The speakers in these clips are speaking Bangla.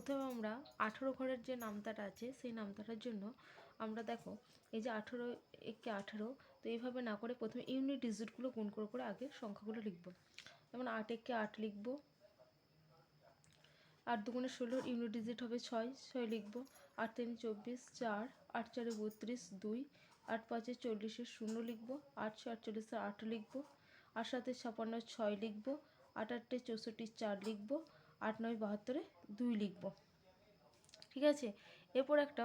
প্রথমে আমরা আঠেরো ঘরের যে নামতাটা আছে, সেই নামতাটার জন্য আমরা দেখো, এই যে আঠেরো একে আঠেরো, তো এইভাবে না করে প্রথমে ইউনিট ডিজিটগুলো গুণ করে করে আগে সংখ্যাগুলো লিখব। যেমন আট একে আট লিখব, আট দুগুণে ষোলো ইউনিট ডিজিট হবে ছয় ছয় লিখব, আট তিন চব্বিশ, চার, আট চারে বত্রিশ, দুই, আট পাঁচে চল্লিশে শূন্য লিখব, আট ছয় আটচল্লিশে আট লিখব, আট সাতে ছাপান্ন, ছয় লিখব, আট আটটে চৌষট্টি, চার লিখব আট, নয়, বাহাত্তরে দুই লিখব। ঠিক আছে? এরপর একটা,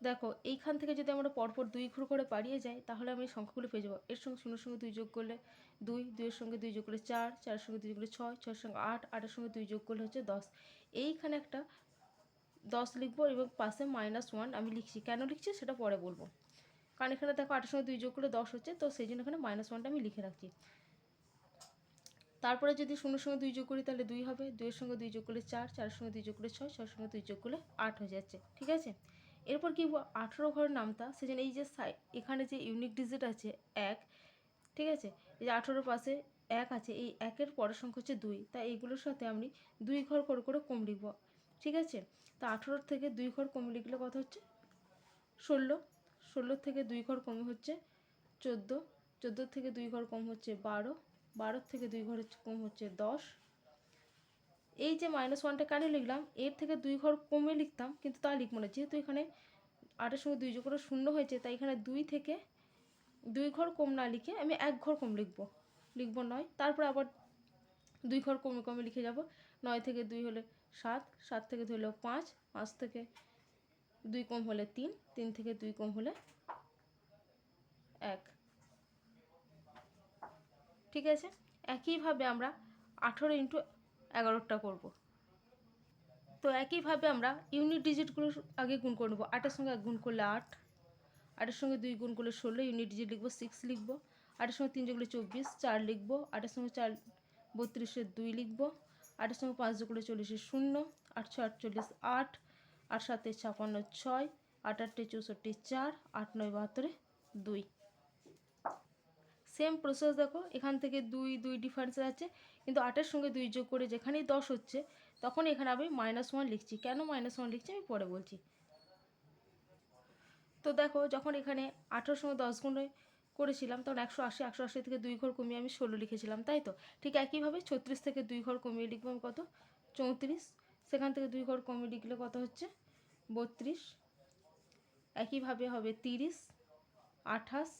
দেখো, এইখান থেকে যদি আমরা পরপর দুই ঘুর করে পাড়িয়ে যাই, তাহলে আমি সংখ্যাগুলো পেয়ে যাব। এর সঙ্গে শূন্যর সঙ্গে দুই যোগ করলে দুই, দুইয়ের সঙ্গে দুই যোগ করলে চার, চারের সঙ্গে দুই যোগ করলে ছয়, ছয়ের সঙ্গে আট, আটের সঙ্গে দুই যোগ করলে হচ্ছে দশ। এইখানে একটা দশ লিখব এবং পাশে মাইনাস ওয়ান আমি লিখছি। কেন লিখছি? সেটা পরে বলব। কারণ এখানে দেখো আটের সঙ্গে দুই যোগ করলে দশ হচ্ছে, তো সেই জন্য এখানে মাইনাস ওয়ানটা আমি লিখে রাখছি। তারপরে যদি শূন্যর সঙ্গে দুই যোগ করি তাহলে দুই হবে। দুইয়ের সঙ্গে দুই যোগ করলে চার, চারের সঙ্গে দুই যোগ করলে ছয়, ছয়ের সঙ্গে দুই যোগ করলে আট হয়ে যাচ্ছে। ঠিক আছে? এরপর কি আঠেরো ঘরের নামটা সেজন্য এই যে সাই এখানে যে ইউনিক ডিজিট আছে এক, ঠিক আছে? এই যে আঠেরোর পাশে এক আছে, এই একের পরের সংখ্যা হচ্ছে দুই। তাই এইগুলোর সাথে আমি দুই ঘর করে করে কম লিখব। ঠিক আছে? তা আঠেরোর থেকে দুই ঘর কম লিখলে কত হচ্ছে? ষোলো। ষোলোর থেকে দুই ঘর কম হচ্ছে চোদ্দ। চোদ্দোর থেকে দুই ঘর কম হচ্ছে বারো। বারোর থেকে দুই ঘর কম হচ্ছে দশ। এই যে মাইনাস ওয়ানটা কেন লিখলাম? এর থেকে দুই ঘর কমে লিখতাম, কিন্তু তা লিখব না। যেহেতু এখানে আটের সঙ্গে দুই করে শূন্য হয়েছে, তাই এখানে দুই থেকে দুই ঘর কম না লিখে আমি এক ঘর কম লিখব। লিখব নয়, তারপর আবার দুই ঘর কমে কমে লিখে যাব। নয় থেকে দুই হলে সাত সাত থেকে দুই হলো পাঁচ পাঁচ থেকে দুই কম হলে তিন তিন থেকে দুই কম হলে এক। ঠিক আছে? একইভাবে আমরা আঠেরো ইন্টু এগারোটা করব। তো একইভাবে আমরা ইউনিট ডিজিটগুলো আগে গুণ করে নেব। আটের সঙ্গে এক গুণ করলে আট, আটের সঙ্গে দুই গুণ করলে ষোলো, ইউনিট ডিজিট লিখব সিক্স লিখব। আটের সঙ্গে তিন যোগ করলে চব্বিশ, চার লিখব। আটের সঙ্গে চার বত্রিশের দুই লিখব। আটের সঙ্গে পাঁচ যোগ করলে চল্লিশের শূন্য, আটশো আটচল্লিশ আট আট সাতে ছাপান্ন ছয়, আট আটটে চৌষট্টি চার, আট নয় বাহাত্তরে দুই। সেম প্রসেস দেখো, এখান থেকে দুই দুই ডিফারেন্স আছে, কিন্তু আটের সঙ্গে দুই যোগ করে যেখানেই দশ হচ্ছে তখন এখানে আমি মাইনাস ওয়ান লিখছি। কেন মাইনাস ওয়ান লিখছি? আমি পরে বলছি। তো দেখো, যখন এখানে আঠেরোর সঙ্গে দশ গুণে করেছিলাম, তখন একশো আশি একশো আশি থেকে দুই ঘর কমিয়ে আমি ষোলো লিখেছিলাম, তাই তো? ঠিক একইভাবে ছত্রিশ থেকে দুই ঘর কমিয়ে লিখব আমি কত? চৌত্রিশ। সেখান থেকে দুই ঘর কমিয়ে লিখলে কত হচ্ছে? বত্রিশ। একইভাবে হবে তিরিশ, আঠাশ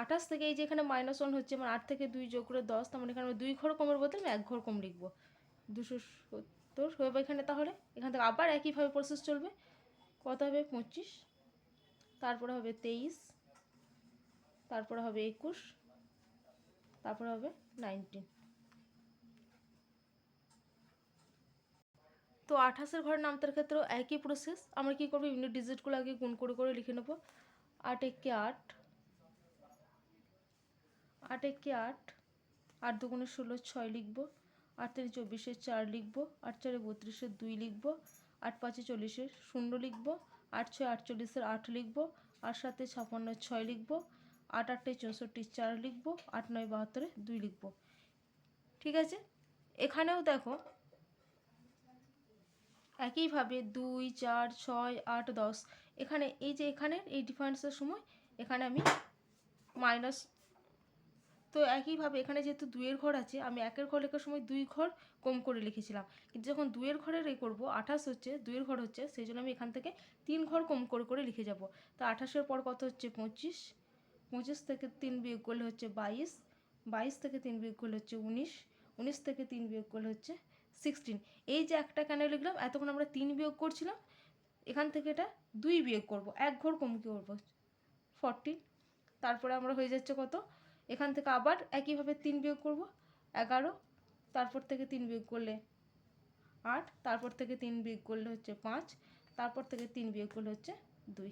আঠাশ থেকে এই যে এখানে মাইনাস ওয়ান হচ্ছে মানে আট থেকে দুই যোগ করে দশ, তার মানে এখানে দুই ঘর কমের বদলে আমি এক ঘর কম লিখব। দুশো সত্তর হবে এখানে তাহলে। এখান থেকে আবার একইভাবে প্রসেস চলবে। কত হবে? পঁচিশ। তারপরে হবে তেইশ। তারপরে হবে একুশ। তারপরে হবে নাইনটিন তো আঠাশের ঘরের নামতার ক্ষেত্রেও একই প্রসেস আমরা কী করব? ইউনিট ডিজিটগুলো আগে গুণ করে করে লিখে নেব। আট একে আট। আট একে আট আট দুগুণে ষোলো ছয় লিখব, আট তিনে চব্বিশে চার লিখব, আট চারে বত্রিশের দুই লিখব, আট পাঁচে চল্লিশের শূন্য লিখব, আট ছয় আটচল্লিশের আট লিখব, আট সাতে ছাপান্ন ছয় লিখব, আট আটটে চৌষট্টি চার লিখব, আট নয় বাহাত্তরে দুই লিখব। ঠিক আছে? এখানেও দেখো, একইভাবে দুই, চার, ছয়, আট, দশ, এখানে এই যে এখানের এই ডিফারেন্সের সময়, এখানে আমি মাইনাস তো একইভাবে এখানে যেহেতু দুইয়ের ঘর আছে, আমি একের ঘর লেখার সময় দুই ঘর কম করে লিখেছিলাম। কিন্তু যখন দুইয়ের ঘরের এ করব, আঠাশ হচ্ছে, দুইয়ের ঘর হচ্ছে, সেই জন্য আমি এখান থেকে তিন ঘর কম করে করে লিখে যাব। তো আঠাশের পর কত হচ্ছে? পঁচিশ। পঁচিশ থেকে তিন বিয়োগ করলে হচ্ছে বাইশ। বাইশ থেকে তিন বিয়োগ করলে হচ্ছে উনিশ। উনিশ থেকে তিন বিয়োগ করলে হচ্ছে সিক্সটিন এই যে একটা কেন লিখলাম, এতক্ষণ আমরা তিন বিয়োগ করছিলাম, এখান থেকে এটা দুই বিয়োগ করব। এক ঘর কম করব ফরটিন তারপরে আমরা হয়ে যাচ্ছে কত? এখান থেকে আবার একইভাবে তিন বিয়োগ করব, এগারো, তারপর থেকে তিন বিয়োগ করলে আট, তারপর থেকে তিন বিয়োগ করলে হচ্ছে পাঁচ, তারপর থেকে তিন বিয়োগ করলে হচ্ছে দুই।